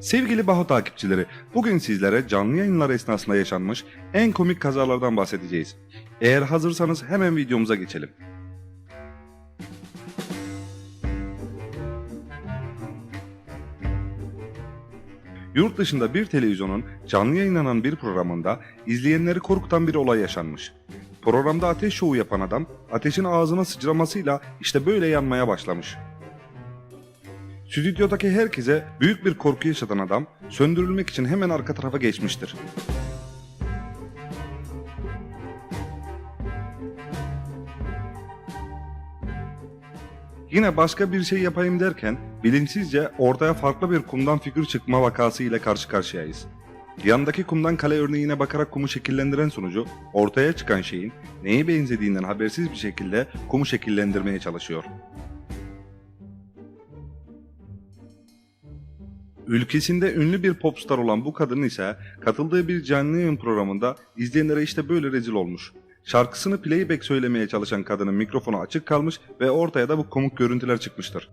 Sevgili Baho takipçileri, bugün sizlere canlı yayınlar esnasında yaşanmış en komik kazalardan bahsedeceğiz. Eğer hazırsanız hemen videomuza geçelim. Yurt dışında bir televizyonun canlı yayınlanan bir programında izleyenleri korkutan bir olay yaşanmış. Programda ateş şovu yapan adam ateşin ağzına sıçramasıyla işte böyle yanmaya başlamış. Stüdyodaki herkese büyük bir korku yaşatan adam söndürülmek için hemen arka tarafa geçmiştir. Yine başka bir şey yapayım derken bilinçsizce ortaya farklı bir kumdan figür çıkma vakası ile karşı karşıyayız. Yandaki kumdan kale örneğine bakarak kumu şekillendiren sonucu ortaya çıkan şeyin neye benzediğinden habersiz bir şekilde kumu şekillendirmeye çalışıyor. Ülkesinde ünlü bir popstar olan bu kadın ise katıldığı bir canlı yayın programında izleyenlere işte böyle rezil olmuş. Şarkısını playback söylemeye çalışan kadının mikrofonu açık kalmış ve ortaya da bu komik görüntüler çıkmıştır.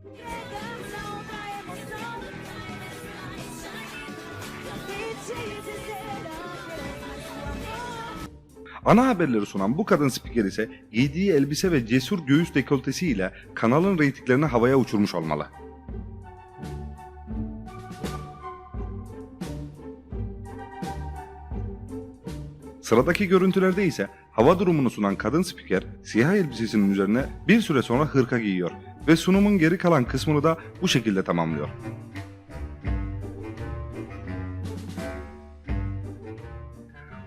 Ana haberleri sunan bu kadın spiker ise giydiği elbise ve cesur göğüs dekoltesiyle kanalın reytinglerini havaya uçurmuş olmalı. Sıradaki görüntülerde ise hava durumunu sunan kadın spiker siyah elbisesinin üzerine bir süre sonra hırka giyiyor ve sunumun geri kalan kısmını da bu şekilde tamamlıyor.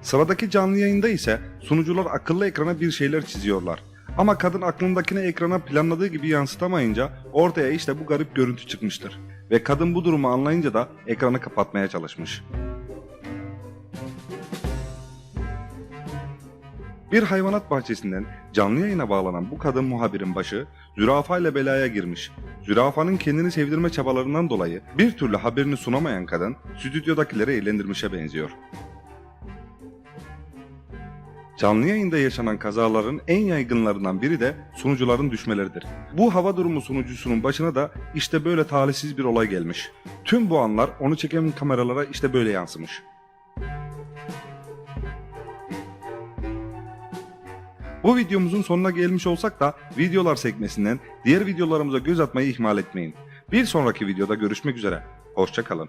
Sıradaki canlı yayında ise sunucular akıllı ekrana bir şeyler çiziyorlar. Ama kadın aklındakini ekrana planladığı gibi yansıtamayınca ortaya işte bu garip görüntü çıkmıştır. Ve kadın bu durumu anlayınca da ekranı kapatmaya çalışmış. Bir hayvanat bahçesinden canlı yayına bağlanan bu kadın muhabirin başı zürafa ile belaya girmiş. Zürafanın kendini sevdirme çabalarından dolayı bir türlü haberini sunamayan kadın stüdyodakileri eğlendirmişe benziyor. Canlı yayında yaşanan kazaların en yaygınlarından biri de sunucuların düşmeleridir. Bu hava durumu sunucusunun başına da işte böyle talihsiz bir olay gelmiş. Tüm bu anlar onu çeken kameralara işte böyle yansımış. Bu videomuzun sonuna gelmiş olsak da videolar sekmesinden diğer videolarımıza göz atmayı ihmal etmeyin. Bir sonraki videoda görüşmek üzere. Hoşçakalın.